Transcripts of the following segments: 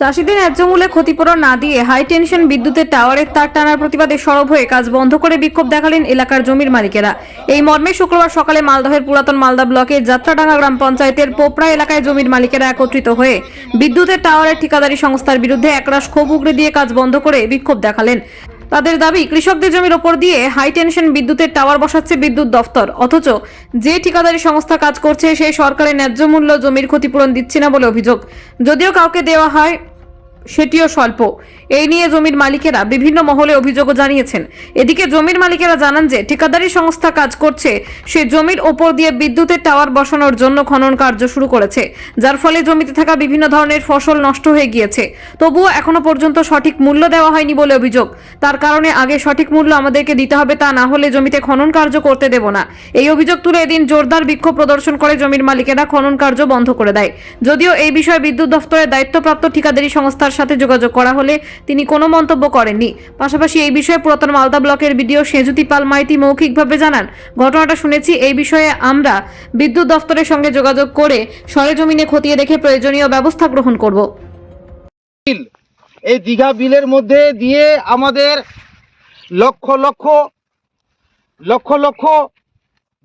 চাষিদের ন্যায্য মূল্যে ক্ষতিপূরণ না দিয়ে হাই টেনশন বিদ্যুতের টাওয়ারের তার টানার প্রতিবাদে সরব হয়ে কাজ বন্ধ করে বিক্ষোভ দেখালেন এলাকার জমির মালিকেরা। এই মর্মে শুক্রবার সকালে মালদহের পুরাতন মালদা ব্লকের যাত্রাডাঙ্গা গ্রাম পঞ্চায়েতের পোপড়া এলাকায় জমির মালিকেরা একত্রিত হয়ে বিদ্যুতের টাওয়ারের ঠিকাদারি সংস্থার বিরুদ্ধে একরাশ ক্ষোভ উগড়ে দিয়ে কাজ বন্ধ করে বিক্ষোভ দেখালেন। তাদের দাবি, কৃষকদের জমির ওপর দিয়ে হাই টেনশন বিদ্যুতের টাওয়ার বসাচ্ছে বিদ্যুৎ দফতর। অথচ যে ঠিকাদারি সংস্থা কাজ করছে সেই সরকারের ন্যায্য মূল্য জমির ক্ষতিপূরণ দিচ্ছে না বলে অভিযোগ। যদিও কাউকে দেওয়া হয় সেটিও স্বল্প। এই নিয়ে জমির মালিকেরা বিভিন্ন মহলে অভিযোগও জানিয়েছেন। এদিকে জমির মালিকেরা জানান যে, ঠিকাদারি সংস্থা কাজ করছে, সে জমির ওপর দিয়ে বিদ্যুতের টাওয়ার বসানোর জন্য খনন কার্য শুরু করেছে, যার ফলে জমিতে থাকা বিভিন্ন ধরনের ফসল নষ্ট হয়ে গিয়েছে। তবুও এখনও পর্যন্ত সঠিক মূল্য দেওয়া হয়নি বলে অভিযোগ। তার কারণে আগে সঠিক মূল্য আমাদেরকে দিতে হবে তা না হলে জমিতে খনন কার্য করতে দেব না। এই অভিযোগ তুলে এদিন জোরদার বিক্ষোভ প্রদর্শন করে জমির মালিকেরা খনন কার্য বন্ধ করে দেয়। যদিও এই বিষয়ে বিদ্যুৎ দফতরের দায়িত্বপ্রাপ্ত ঠিকাদারি সংস্থার সাথে যোগাযোগ করা হলে তিনি কোনো মন্তব্য করেননি। পাশাপাশি এই বিষয়ে পুরাতন মালদা ব্লকের বিডিও সেজুতি পাল মাইতি মৌখিকভাবে জানান, ঘটনাটা শুনেছি, এই বিষয়ে আমরা বিদ্যুৎ দফতরের সঙ্গে যোগাযোগ করে সরেজমিনে খতিয়ে দেখে প্রয়োজনীয় ব্যবস্থা গ্রহণ করব। এই দীঘা বিলের মধ্যে দিয়ে আমাদের লক্ষ লক্ষ লক্ষ লক্ষ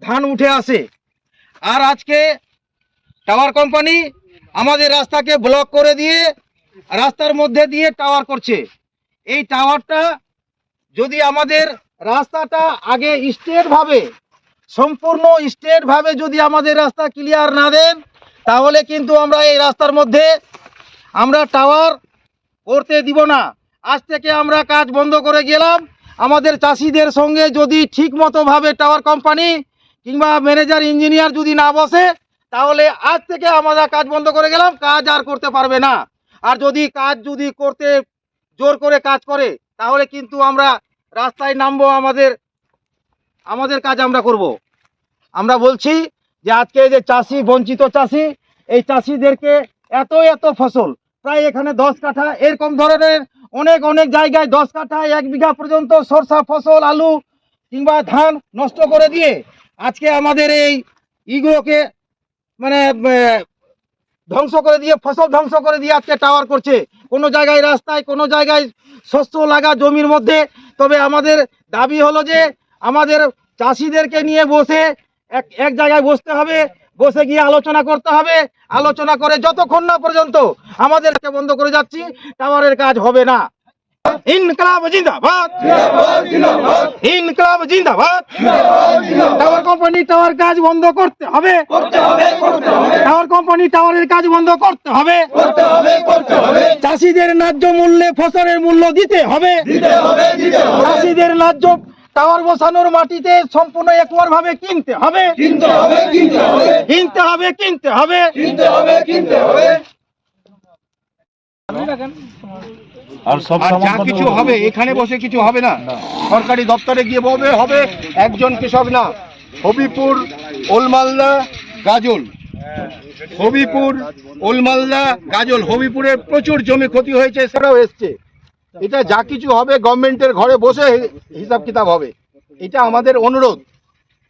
ধান উঠে আসে। আর আজকে টাওয়ার কোম্পানি আমাদের রাস্তাকে ব্লক করে দিয়ে রাস্তার মধ্যে দিয়ে টাওয়ার করছে। এই টাওয়ারটা যদি আমাদের রাস্তাটা আগে স্টেটভাবে সম্পূর্ণ স্টেটভাবে যদি আমাদের রাস্তা ক্লিয়ার না দেন, তাহলে কিন্তু আমরা এই রাস্তার মধ্যে আমরা টাওয়ার করতে দিব না। আজ থেকে আমরা কাজ বন্ধ করে গেলাম। আমাদের চাষিদের সঙ্গে যদি ঠিক মতোভাবে টাওয়ার কোম্পানি কিংবা ম্যানেজার ইঞ্জিনিয়ার যদি না বসে, তাহলে আজ থেকে আমরা কাজ বন্ধ করে গেলাম, কাজ আর করতে পারবে না। আর যদি কাজ যদি করতে জোর করে কাজ করে, তাহলে কিন্তু আমরা রাস্তায় নামবো, আমাদের আমাদের কাজ আমরা করব। আমরা বলছি যে আজকে যে চাষি, বঞ্চিত চাষি, এই চাষিদেরকে এত এত ফসল, প্রায় এখানে দশ কাঠা, এরকম ধরনের অনেক অনেক জায়গায় দশ কাঠা, এক বিঘা পর্যন্ত সরষা ফসল, আলু কিংবা ধান নষ্ট করে দিয়ে আজকে আমাদের এই ইগুলোকে মানে ধ্বংস করে দিয়ে, ফসল ধ্বংস করে দিয়ে আজকে টাওয়ার করছে। কোনো জায়গায় রাস্তায়, কোনো জায়গায় শস্য লাগা জমির মধ্যে। তবে আমাদের দাবি হলো যে, আমাদের চাষিদেরকে নিয়ে বসে এক এক জায়গায় বসতে হবে, বসে গিয়ে আলোচনা করতে হবে। আলোচনা করে যতক্ষণ না পর্যন্ত আমাদেরকে বন্ধ করে যাচ্ছি টাওয়ারের কাজ হবে না। ইনকলাব জিন্দাবাদ। ইনকলাব জিন্দাবাদ। টাওয়ার কোম্পানি টাওয়ার কাজ বন্ধ করতে হবে। টাওয়ার কোম্পানি টাওয়ারের কাজ বন্ধ করতে হবে। চাষিদের ন্যায্য মূল্যে ফসলের মূল্য দিতে হবে। চাষিদের ন্যায্য টাওয়ার বসানোর মাটিতে সম্পূর্ণ একবার ভাবে কিনতে হবে। কিনতে হবে কিনতে হবে। কিনতে হবে আর সব আর সামান যা কিছু? হবে এখানে বসে কিছু হবে না। সরকারি দপ্তরে গিয়ে বলবে হবে একজন কৃষক না। হবিপুর ওলমালদা গাজল। হবিপুর ওলমালদা গাজল। হবিপুরে প্রচুর জমি ক্ষতি হয়েছে সেটাও এসছে। এটা যা কিছু হবে গভর্নমেন্টের ঘরে বসে হিসাব কিতাব হবে। এটা আমাদের অনুরোধ।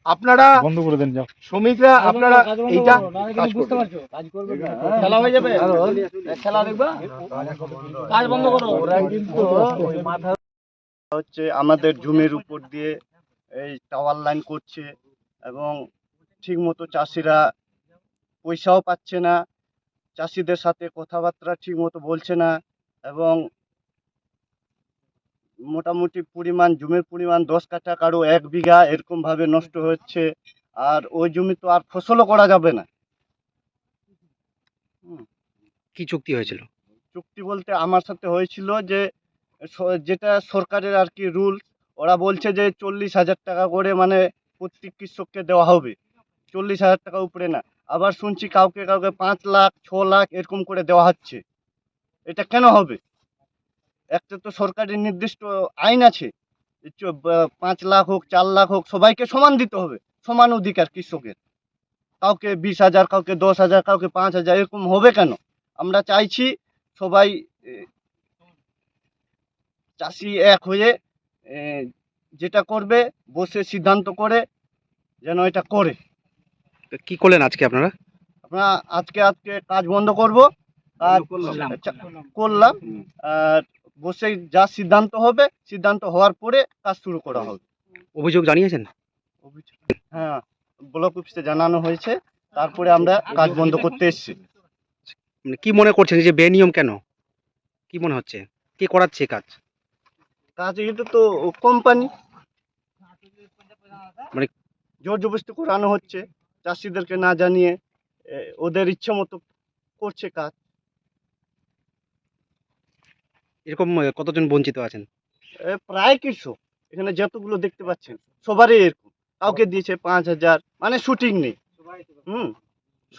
আপনারা বন্ধ করে দেন যাও। শ্রমিকরা আপনারা এইটা কাজ করবেন। খেলা হয়ে যাবে? খেলা দেখবা? কাজ বন্ধ করো। হচ্ছে আমাদের জমির উপর দিয়ে এই টাওয়ার লাইন করছে এবং ঠিকমতো চাষিরা পয়সাও পাচ্ছে না চাষিদের সাথে কথাবার্তা ঠিকমতো বলছে না এবং মোটামুটি পরিমাণ জমির পরিমাণ দশ কাঠা কারও এক বিঘা এরকমভাবে নষ্ট হচ্ছে। আর ওই জমি তো আর ফসলও করা যাবে না। কি চুক্তি হয়েছিল? চুক্তি বলতে আমার সাথে হয়েছিল যে যেটা সরকারের আর কি রুল ওরা বলছে যে চল্লিশ হাজার টাকা করে মানে প্রত্যেক কৃষককে দেওয়া হবে। চল্লিশ হাজার টাকা উপরে না। আবার শুনছি কাউকে কাউকে পাঁচ লাখ ছ লাখ এরকম করে দেওয়া হচ্ছে। এটা কেন হবে? একটা তো সরকারের নির্দিষ্ট আইন আছে পাঁচ লাখ হোক চার লাখ হোক সবাইকে সমান দিতে হবে সমান অধিকার কৃষকের। কাউকে বিশ হাজার কাউকে দশ হাজার কাউকে পাঁচ হাজার এরকম হবে কেন? আমরা চাইছি সবাই চাষি এক হয়ে যেটা করবে বসে সিদ্ধান্ত করে যেন এটা করে। কি করলেন আজকে আপনারা? আমরা আজকে আজকে কাজ বন্ধ করব। কাজ করলাম। আর বসে যা সিদ্ধান্ত হবে সিদ্ধান্ত হওয়ার পরে কাজ শুরু করা হবে। অভিযোগ জানিয়েছেন? হ্যাঁ ব্লক অফিসে জানানো হয়েছে তারপরে আমরা কাজ বন্ধ করতে এসেছি। মানে কি মনে করছেন যে বেনিয়ম কেন? কি মনে হচ্ছে? কে করাচ্ছে কাজ? কাজ এটা তো কোম্পানি। মানে- জোর জবরদস্তি করানো হচ্ছে চাষিদেরকে না জানিয়ে ওদের ইচ্ছে মতো করছে কাজ। এরকম কতজন বঞ্চিত আছেন? এ, প্রায় কৃষক এখানে যতগুলো দেখতে পাচ্ছেন সবারই এরকম। কাউকে দিয়েছে পাঁচ হাজার মানে শুটিং নেই। হুম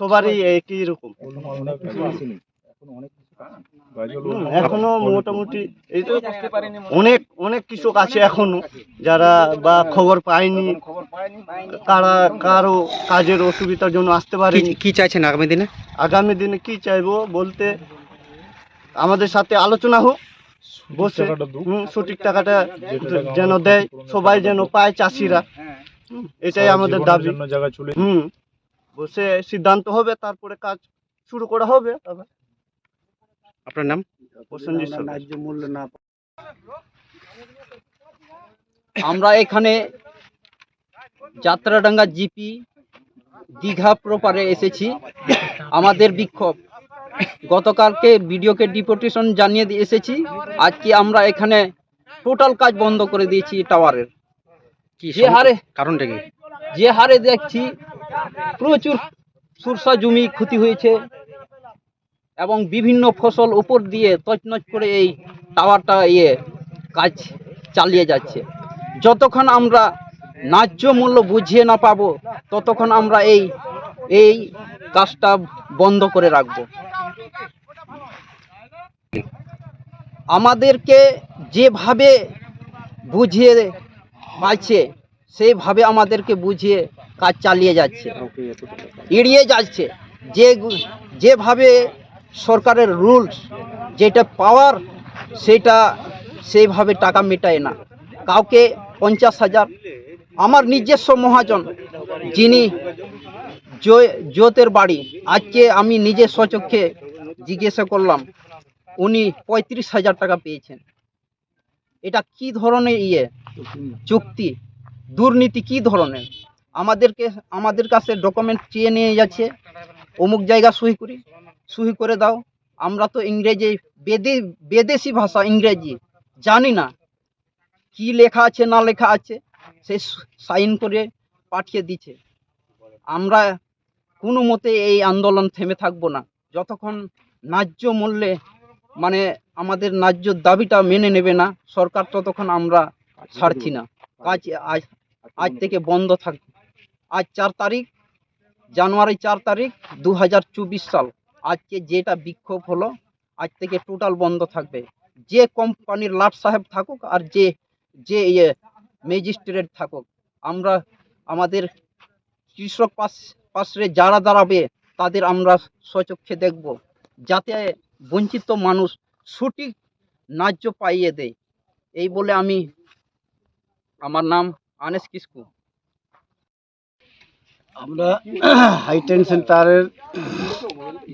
সবারই একই রকম। এখনও মোটামুটি এই তো অনেক অনেক কৃষক আছে এখনও যারা বা খবর পায়নি কারা কারও কাজের অসুবিধার জন্য আসতে কি পারেনি। কি চাইছেন আগামী দিনে? আগামী দিনে কি চাইব বলতে আমাদের সাথে আলোচনা হোক বসে সঠিক টাকাটা যেন দেয় সবাই যেন পায় চাষিরা। এটাই আমাদের দাবি। হুম বসে সিদ্ধান্ত হবে তারপরে কাজ শুরু করা হবে। আবার আপনার নাম? প্রসেনজিৎ। আমরা এখানে যাত্রাডাঙ্গা জিপি দীঘা প্রপারে এসেছি। আমাদের বিক্ষোভ। গতকালকে ভিডিওকে ডিপোটেশন জানিয়ে দিয়ে এসেছি। আজকে আমরা এখানে টোটাল কাজ বন্ধ করে দিয়েছি টাওয়ারের কি যে হারে কারণটা কি? যে হারে দেখছি প্রচুর সুরসা জমি ক্ষতি হয়েছে এবং বিভিন্ন ফসল উপর দিয়ে তছনছ করে এই টাওয়ারটা ইয়ে কাজ চালিয়ে যাচ্ছে। যতক্ষণ আমরা ন্যায্য মূল্য বুঝিয়ে না পাবো ততক্ষণ আমরা এই এই কাজটা বন্ধ করে রাখব। আমাদেরকে যেভাবে বুঝিয়ে পাচ্ছে সেইভাবে আমাদেরকে বুঝিয়ে কাজ চালিয়ে যাচ্ছে। এড়িয়ে যাচ্ছে। যে যেভাবে সরকারের রুলস, যেটা পাওয়ার, সেটা সেইভাবে টাকা মেটায় না। কাউকে পঞ্চাশ হাজার। আমার নিজস্ব মহাজন, যিনি জয়- জোতের বাড়ি, আজকে আমি নিজে স্বচক্ষে জিজ্ঞাসা করলাম উনি পঁয়ত্রিশ হাজার টাকা পেয়েছেন। এটা কি ধরনের ইয়ে? চুক্তি? দুর্নীতি কি ধরনের? আমাদেরকে, আমাদের কাছে ডকুমেন্ট চেয়ে নিয়ে যাচ্ছে। অমুক জায়গা সই করি, সই করে দাও। আমরা তো ইংরেজি, বেদে, বেদেশি ভাষা, ইংরেজি জানি না। কি লেখা আছে, না লেখা আছে, সে সাইন করে পাঠিয়ে দিচ্ছে। আমরা কোনো মতে এই আন্দোলন থেমে থাকব না। যতক্ষণ ন্যায্য মূল্যে মানে আমাদের ন্যায্য দাবিটা মেনে নেবে না, সরকার ততক্ষণ আমরা ছাড়ছি না। কাজ আজ আজ থেকে বন্ধ থাকবে আজ চার তারিখ, জানুয়ারি চার তারিখ দু হাজার চব্বিশ সাল। আজকে যেটা বিক্ষোভ হলো, আজ থেকে টোটাল বন্ধ থাকবে। যে কোম্পানির লাট সাহেব থাকুক আর যে যে ইয়ে ম্যাজিস্ট্রেট থাকুক, আমরা, আমাদের কৃষক পাশ পাশে যারা দাঁড়াবে, তাদের আমরা স্বচক্ষে দেখব। যাতে বঞ্চিত মানুষ সঠিক ন্যায্য পাইয়ে দেয়। এই বলে আমি আমার নাম আনেস কিসকু। আমরা হাই টেনশন তারের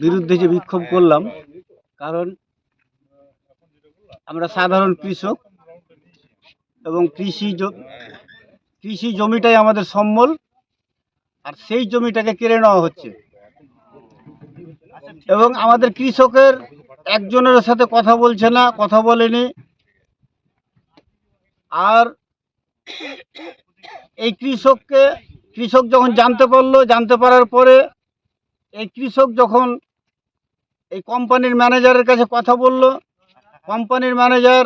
বিরুদ্ধে যে বিক্ষোভ করলাম, কারণ আমরা সাধারণ কৃষক এবং কৃষি কৃষি জমিটাই আমাদের সম্বল, আর সেই জমিটাকে কেড়ে নেওয়া হচ্ছে। এবং আমাদের কৃষকের একজনের সাথে কথা বলছে না, কথা বলেনি। আর এই কৃষককে, কৃষক যখন জানতে পারল, জানতে পারার পরে এই কৃষক যখন এই কোম্পানির ম্যানেজারের কাছে কথা বলল, কোম্পানির ম্যানেজার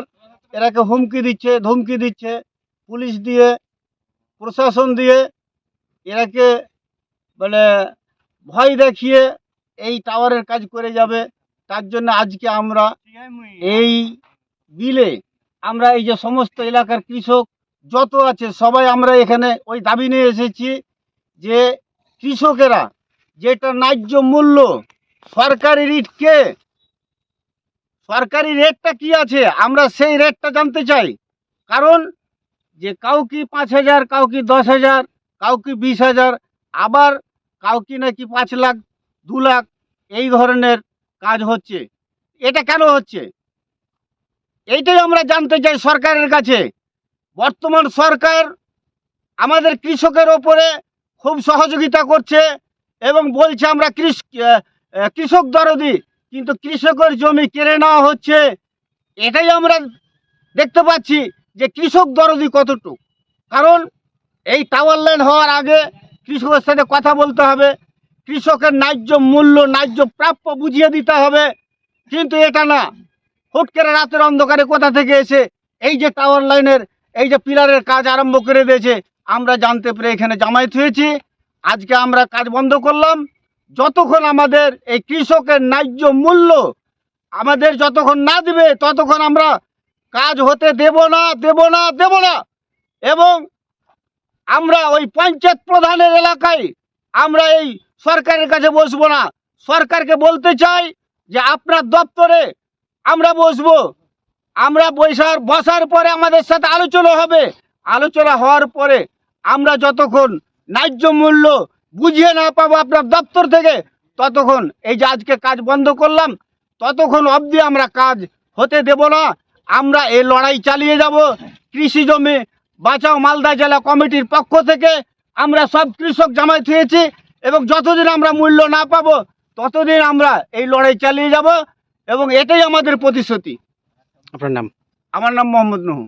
এরাকে হুমকি দিচ্ছে, ধমকি দিচ্ছে, পুলিশ দিয়ে, প্রশাসন দিয়ে এরাকে মানে ভয় দেখিয়ে এই টাওয়ারের কাজ করে যাবে। তার জন্য আজকে আমরা এই বিলে আমরা এই যে সমস্ত এলাকার কৃষক যত আছে, সবাই আমরা এখানে ওই দাবি নিয়ে এসেছি যে কৃষকেরা যেটা ন্যায্য মূল্য সরকারি রেট কে? সরকারি রেটটা কি আছে? আমরা সেই রেটটা জানতে চাই। কারণ যে কাউকে পাঁচ হাজার, কাউকে দশ হাজার, কাউকে বিশ হাজার, আবার কাউকে নাকি পাঁচ লাখ দু লাখ এই ধরনের কাজ হচ্ছে। এটা কেন হচ্ছে? এইটাই আমরা জানতে চাই সরকারের কাছে। বর্তমান সরকার আমাদের কৃষকের ওপরে খুব সহযোগিতা করছে এবং বলছে আমরা কৃষক দরদি, কিন্তু কৃষকের জমি কেড়ে নেওয়া হচ্ছে। এটাই আমরা দেখতে পাচ্ছি যে কৃষক দরদি কতটুকু। কারণ এই টাওয়ার লাইন হওয়ার আগে কৃষকের সাথে কথা বলতে হবে। কৃষকের ন্যায্য মূল্য, ন্যায্য প্রাপ্য বুঝিয়ে দিতে হবে। কিন্তু এটা না। হুট রাতের অন্ধকারে কোথা থেকে এসে এই যে টাওয়ার লাইনের এই যে পিলারের কাজ আরম্ভ করে দিয়েছে, আমরা জানতে পেরে এখানে জামায়াত হয়েছি। আজকে আমরা কাজ বন্ধ করলাম। যতক্ষণ আমাদের এই কৃষকের ন্যায্য মূল্য আমাদের যতক্ষণ না দিবে, ততক্ষণ আমরা কাজ হতে দেব না দেব না দেব না। এবং আমরা ওই পঞ্চায়েত প্রধানের এলাকায় আমরা এই সরকারের কাছে বসবো না। সরকারকে বলতে চাই যে আপনার দপ্তরে আমরা বসবো। আমরা বসার বসার পরে আমাদের সাথে আলোচনা হবে। আলোচনা হওয়ার পরে আমরা যতক্ষণ ন্যায্য মূল্য বুঝিয়ে না পাবো আপনার দপ্তর থেকে, ততক্ষণ এই যে আজকে কাজ বন্ধ করলাম, ততক্ষণ অবধি আমরা কাজ হতে দেব না। আমরা এই লড়াই চালিয়ে যাব। কৃষি জমি বাঁচাও মালদা জেলা কমিটির পক্ষ থেকে আমরা সব কৃষক জামাই হয়েছি। এবং যতদিন আমরা মূল্য না পাবো ততদিন আমরা এই লড়াই চালিয়ে যাব এবং এটাই আমাদের প্রতিশ্রুতি। আপনার নাম? আমার নাম মোহাম্মদ নহু।